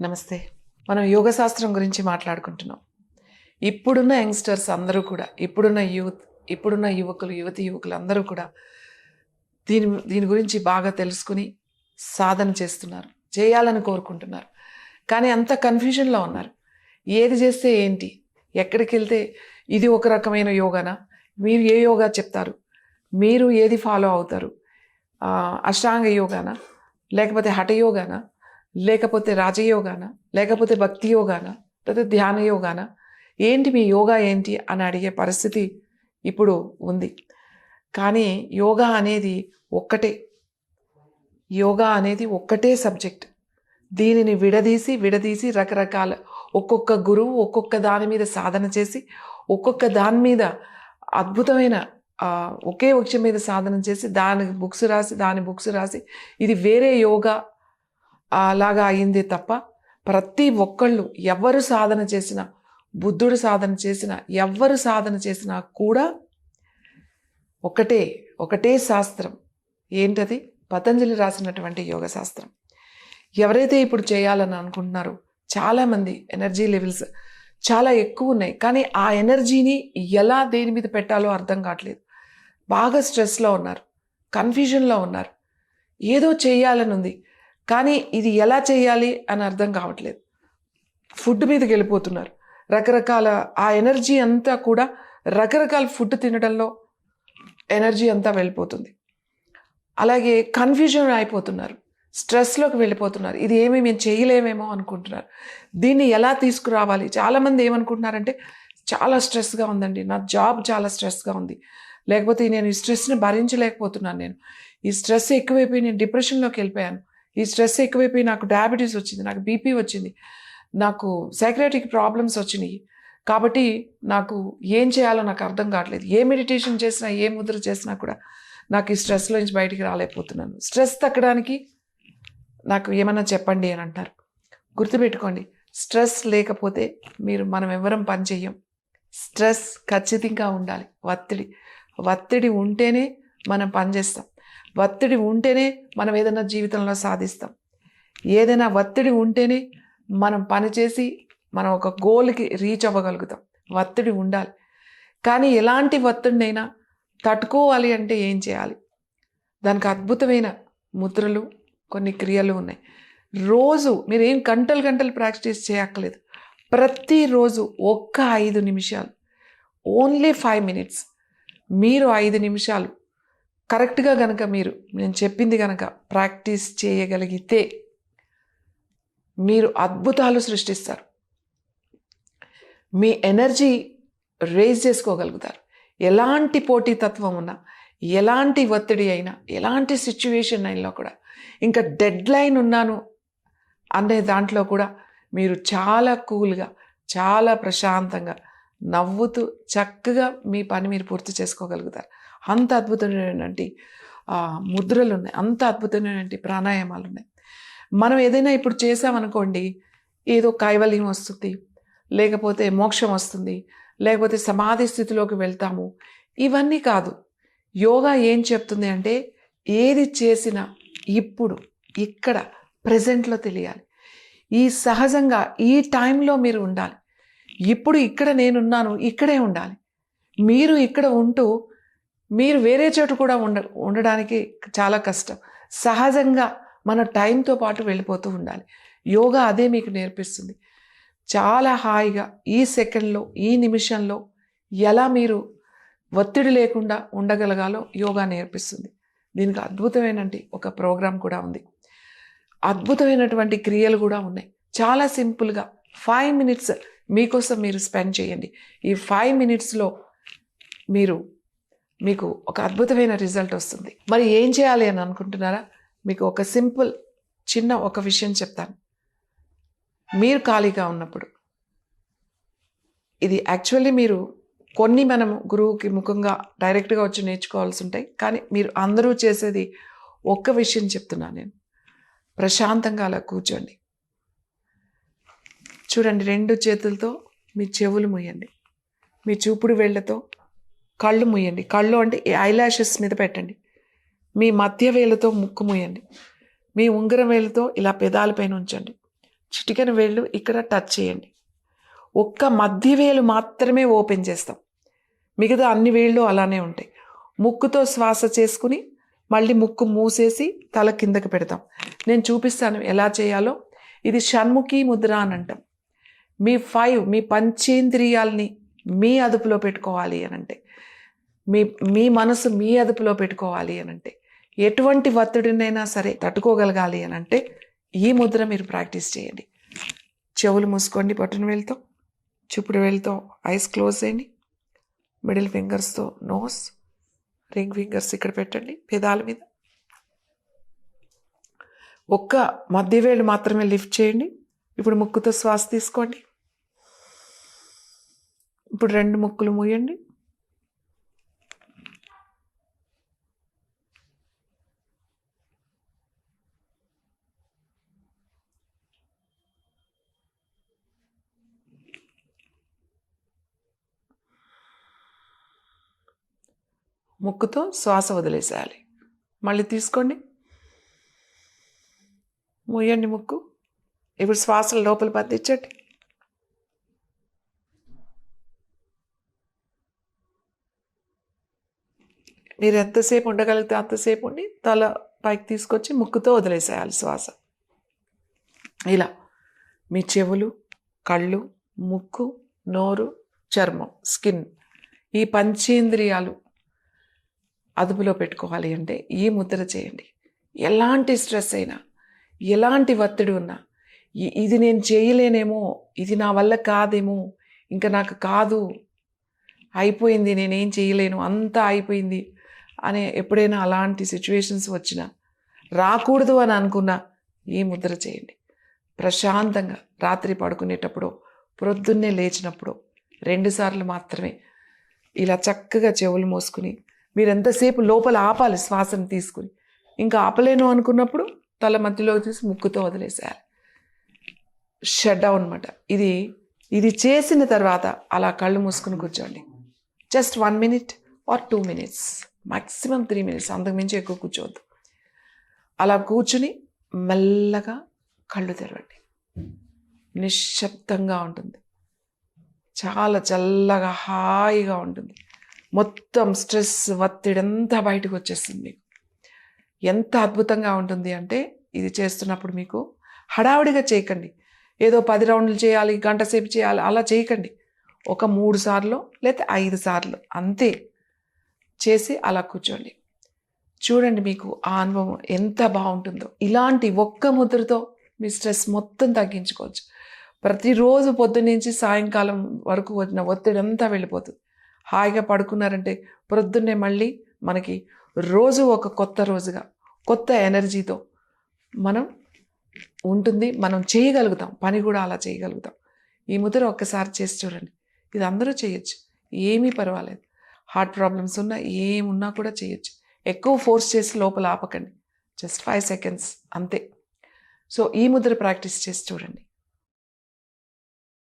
నమస్తే. మనం యోగ శాస్త్రం గురించి మాట్లాడుకుంటున్నాం. ఇప్పుడున్న యంగ్స్టర్స్ అందరూ కూడా ఇప్పుడున్న యూత్ ఇప్పుడున్న యువకులు యువతి యువకులు అందరూ కూడా దీని దీని గురించి బాగా తెలుసుకుని సాధన చేస్తున్నారు. చేయాలని కోరుకుంటున్నారు. కానీ అంత కన్ఫ్యూజన్లో ఉన్నారు. ఏది చేస్తే ఏంటి? ఎక్కడికి వెళ్తే ఇది ఒక రకమైన యోగానా? మీరు ఏ యోగా చెప్తారు? మీరు ఏది ఫాలో అవుతారు? అష్టాంగ యోగానా? లేకపోతే హఠయోగానా లేకపోతే రాజయోగానా? లేకపోతే భక్తి యోగానా? లేకపోతే ధ్యాన యోగానా? ఏంటి మీ యోగా ఏంటి అని అడిగే పరిస్థితి ఇప్పుడు ఉంది. కానీ యోగా అనేది ఒక్కటే. యోగా అనేది ఒక్కటే సబ్జెక్ట్. దీనిని విడదీసి విడదీసి రకరకాల ఒక్కొక్క గురువు ఒక్కొక్క దాని మీద సాధన చేసి ఒక్కొక్క దాని మీద అద్భుతమైన ఒకే వృక్షం మీద సాధన చేసి దానికి బుక్స్ రాసి దాని బుక్స్ రాసి ఇది వేరే యోగా అలాగా అయింది తప్ప ప్రతి ఒక్కళ్ళు ఎవరు సాధన చేసినా బుద్ధుడు సాధన చేసినా ఎవరు సాధన చేసినా కూడా ఒకటే ఒకటే శాస్త్రం. ఏంటది? పతంజలి రాసినటువంటి యోగ శాస్త్రం. ఎవరైతే ఇప్పుడు చేయాలని అనుకుంటున్నారో చాలామంది ఎనర్జీ లెవెల్స్ చాలా ఎక్కువ ఉన్నాయి. కానీ ఆ ఎనర్జీని ఎలా దేని మీద పెట్టాలో అర్థం కావట్లేదు. బాగా స్ట్రెస్లో ఉన్నారు. కన్ఫ్యూజన్లో ఉన్నారు. ఏదో చేయాలని ఉంది. కానీ ఇది ఎలా చేయాలి అని అర్థం కావట్లేదు. ఫుడ్ మీదకి వెళ్ళిపోతున్నారు. రకరకాల ఆ ఎనర్జీ అంతా కూడా రకరకాల ఫుడ్ తినడంలో ఎనర్జీ అంతా వెళ్ళిపోతుంది. అలాగే కన్ఫ్యూజన్ అయిపోతున్నారు. స్ట్రెస్లోకి వెళ్ళిపోతున్నారు. ఇది ఏమి మేము చేయలేమేమో అనుకుంటున్నారు. దీన్ని ఎలా తీసుకురావాలి? చాలామంది ఏమనుకుంటున్నారంటే చాలా స్ట్రెస్గా ఉందండి. నా జాబ్ చాలా స్ట్రెస్గా ఉంది. లేకపోతే నేను ఈ స్ట్రెస్ని భరించలేకపోతున్నాను నేను. ఈ స్ట్రెస్ ఎక్కువైపోయి నేను డిప్రెషన్లోకి వెళ్ళిపోయాను. ఈ స్ట్రెస్ ఎక్కువైపోయి నాకు డయాబెటీస్ వచ్చింది నాకు బీపీ వచ్చింది నాకు సైక్రటిక్ ప్రాబ్లమ్స్ వచ్చినాయి. కాబట్టి నాకు ఏం చేయాలో నాకు అర్థం కావట్లేదు. ఏ మెడిటేషన్ చేసినా ఏ ముద్ర చేసినా కూడా నాకు ఈ స్ట్రెస్లో నుంచి బయటికి రాలేకపోతున్నాను. స్ట్రెస్ తగ్గడానికి నాకు ఏమన్నా చెప్పండి అని అంటారు గుర్తుపెట్టుకోండి స్ట్రెస్ లేకపోతే మీరు మనం ఎవరం పని చెయ్యం. స్ట్రెస్ ఖచ్చితంగా ఉండాలి. ఒత్తిడి ఒత్తిడి ఉంటేనే మనం పని చేస్తాం. ఒత్తిడి ఉంటేనే మనం ఏదైనా జీవితంలో సాధిస్తాం. ఏదైనా ఒత్తిడి ఉంటేనే మనం పనిచేసి మనం ఒక గోల్కి రీచ్ అవ్వగలుగుతాం. ఒత్తిడి ఉండాలి. కానీ ఎలాంటి ఒత్తిడినైనా తట్టుకోవాలి అంటే ఏం చేయాలి? దానికి అద్భుతమైన ముద్రలు కొన్ని క్రియలు ఉన్నాయి. రోజు మీరు ఏం గంటలు గంటలు ప్రాక్టీస్ చేయక్కర్లేదు. ప్రతిరోజు ఒక్క ఐదు నిమిషాలు. Only five minutes. మీరు ఐదు నిమిషాలు కరెక్ట్గా కనుక మీరు నేను చెప్పింది కనుక ప్రాక్టీస్ చేయగలిగితే మీరు అద్భుతాలు సృష్టిస్తారు. మీ ఎనర్జీ రేజ్ చేసుకోగలుగుతారు. ఎలాంటి పోటీతత్వం ఉన్నా ఎలాంటి ఒత్తిడి అయినా ఎలాంటి సిచ్యువేషన్ అయినా కూడా ఇంకా డెడ్ లైన్ ఉన్నాను అనే దాంట్లో కూడా మీరు చాలా కూల్గా చాలా ప్రశాంతంగా నవ్వుతూ చక్కగా మీ పని మీరు పూర్తి చేసుకోగలుగుతారు. అంత అద్భుతమైనటువంటి ముద్రలు ఉన్నాయి అంత అద్భుతమైనటువంటి ప్రాణాయామాలు ఉన్నాయి మనం ఏదైనా ఇప్పుడు చేసామనుకోండి ఏదో కైవల్యం వస్తుంది లేకపోతే మోక్షం వస్తుంది లేకపోతే సమాధి స్థితిలోకి వెళ్తాము. ఇవన్నీ కాదు. యోగా ఏం చెప్తుంది అంటే ఏది చేసినా ఇప్పుడు ఇక్కడ ప్రజెంట్లో తెలియాలి. ఈ సహజంగా ఈ టైంలో మీరు ఉండాలి. ఇప్పుడు ఇక్కడ నేనున్నాను ఇక్కడే ఉండాలి. మీరు ఇక్కడ ఉంటూ మీరు వేరే చోట కూడా ఉండ ఉండడానికి చాలా కష్టం. సహజంగా మన టైంతో పాటు వెళ్ళిపోతూ ఉండాలి. యోగా అదే మీకు నేర్పిస్తుంది. చాలా హాయిగా ఈ సెకండ్లో ఈ నిమిషంలో ఎలా మీరు ఒత్తిడి లేకుండా ఉండగలగాలో యోగా నేర్పిస్తుంది. దీనికి అద్భుతమైనటువంటి ఒక ప్రోగ్రాం కూడా ఉంది. అద్భుతమైనటువంటి క్రియలు కూడా ఉన్నాయి. చాలా సింపుల్గా ఫైవ్ మినిట్స్ మీకోసం మీరు స్పెండ్ చేయండి. ఈ ఫైవ్ మినిట్స్లో మీరు మీకు ఒక అద్భుతమైన రిజల్ట్ వస్తుంది. మరి ఏం చేయాలి అని అనుకుంటున్నారా? మీకు ఒక సింపుల్ చిన్న ఒక విషయం చెప్తాను. మీరు ఖాళీగా ఉన్నప్పుడు ఇది యాక్చువల్లీ మీరు కొన్ని మనం గురువుకి ముఖంగా డైరెక్ట్గా వచ్చి నేర్చుకోవాల్సి ఉంటాయి కానీ మీరు అందరూ చేసేది ఒక్క విషయం చెప్తున్నాను నేను. ప్రశాంతంగా అలా కూర్చోండి. చూడండి రెండు చేతులతో మీ చెవులు మూయండి. మీ చూపుడు వేళ్ళతో కళ్ళు ముయ్యండి కళ్ళు అంటే ఐలాషెస్ మీద పెట్టండి. మీ మధ్య వేలతో ముక్కు ముయ్యండి మీ ఉంగరం వేలతో ఇలా పెదాలపైన ఉంచండి. చిటికెన వేళ్ళు ఇక్కడ టచ్ చేయండి. ఒక్క మధ్య వేలు మాత్రమే ఓపెన్ చేస్తాం. మిగతా అన్ని వేళ్ళు అలానే ఉంటాయి. ముక్కుతో శ్వాస చేసుకుని మళ్ళీ ముక్కు మూసేసి తల కిందకి పెడతాం. నేను చూపిస్తాను ఎలా చేయాలో. ఇది షణ్ముఖి ముద్ర అని అంటాం. మీ ఫైవ్ మీ పంచేంద్రియాల్ని మీ అదుపులో పెట్టుకోవాలి అని అంటే మీ మీ మనసు మీ అదుపులో పెట్టుకోవాలి అని అంటే ఎటువంటి ఒత్తిడినైనా సరే తట్టుకోగలగాలి అని అంటే ఈ ముద్ర మీరు ప్రాక్టీస్ చేయండి. చెవులు మూసుకోండి బటన్ వెళ్తాం చూపుడు వెళ్తాం ఐస్ క్లోజ్ చేయండి. మిడిల్ ఫింగర్స్తో నోస్ రింగ్ ఫింగర్స్ ఇక్కడ పెట్టండి పెదాల మీద. ఒక్క మధ్య వేలు మాత్రమే లిఫ్ట్ చేయండి. ఇప్పుడు ముక్కుతో శ్వాస తీసుకోండి. ఇప్పుడు రెండు ముక్కులు మూయండి. ముక్కుతో శ్వాస వదిలేసేయాలి. మళ్ళీ తీసుకోండి. మూయండి ముక్కు. ఇప్పుడు శ్వాసలు లోపల పత్తిచ్చండి మీరు ఎంతసేపు ఉండగలిగితే అంతసేపు ఉండి తల పైకి తీసుకొచ్చి ముక్కుతో వదిలేసేయాలి శ్వాస. ఇలా మీ చెవులు కళ్ళు ముక్కు నోరు చర్మం స్కిన్ ఈ పంచేంద్రియాలు అదుపులో పెట్టుకోవాలి అంటే ఈ ముద్ర చేయండి. ఎలాంటి స్ట్రెస్ అయినా ఎలాంటి ఒత్తిడి ఉన్నా ఇది నేను చేయలేనేమో ఇది నా వల్ల కాదేమో ఇంకా నాకు కాదు అయిపోయింది నేనేం చేయలేను అంతా అయిపోయింది అనే ఎప్పుడైనా అలాంటి సిచ్యువేషన్స్ వచ్చినా రాకూడదు అని అనుకున్నా ఈ ముద్ర చేయండి. ప్రశాంతంగా రాత్రి పడుకునేటప్పుడు ప్రొద్దున్నే లేచినప్పుడు రెండుసార్లు మాత్రమే ఇలా చక్కగా చెవులు మోసుకుని మీరు ఎంతసేపు లోపల ఆపాలి శ్వాసను తీసుకుని ఇంకా ఆపలేను అనుకున్నప్పుడు తల మధ్యలో తీసి ముక్కుతో వదిలేసేయాలి. షట్ డౌన్ అనమాట ఇది ఇది చేసిన తర్వాత అలా కళ్ళు మూసుకుని కూర్చోండి. Just one minute or two minutes maximum three minutes అంతకుమించి ఎక్కువ కూర్చోవద్దు. అలా కూర్చుని మెల్లగా కళ్ళు తెరవండి. నిశ్శబ్దంగా ఉంటుంది. చాలా చల్లగా హాయిగా ఉంటుంది. మొత్తం స్ట్రెస్ ఒత్తిడి అంతా బయటకు వచ్చేస్తుంది మీకు. ఎంత అద్భుతంగా ఉంటుంది అంటే ఇది చేస్తున్నప్పుడు మీకు హడావుడిగా చేయకండి. ఏదో పది రౌండ్లు చేయాలి గంట సేపు చేయాలి అలా చేయకండి. ఒక మూడు సార్లు లేకపోతే ఐదు సార్లు అంతే. చేసి అలా కూర్చోండి. చూడండి మీకు ఆ అనుభవం ఎంత బాగుంటుందో. ఇలాంటి ఒక్క ముద్రతో మీ స్ట్రెస్ మొత్తం తగ్గించుకోవచ్చు. ప్రతిరోజు పొద్దున్నుంచి సాయంకాలం వరకు వచ్చిన ఒత్తిడి అంతా వెళ్ళిపోతుంది. హాయిగా పడుకున్నారంటే ప్రొద్దున్నే మళ్ళీ మనకి రోజు ఒక కొత్త రోజుగా కొత్త ఎనర్జీతో మనం ఉంటుంది మనం చేయగలుగుతాం. పని కూడా అలా చేయగలుగుతాం. ఈ ముద్ర ఒక్కసారి చేసి చూడండి. ఇది అందరూ చేయొచ్చు. ఏమీ పర్వాలేదు. హార్ట్ ప్రాబ్లమ్స్ ఉన్నా ఏమున్నా కూడా చేయొచ్చు. ఎక్కువ ఫోర్స్ చేసి లోపల ఆపకండి. జస్ట్ ఫైవ్ సెకండ్స్ అంతే. సో ఈ ముద్ర ప్రాక్టీస్ చేసి చూడండి.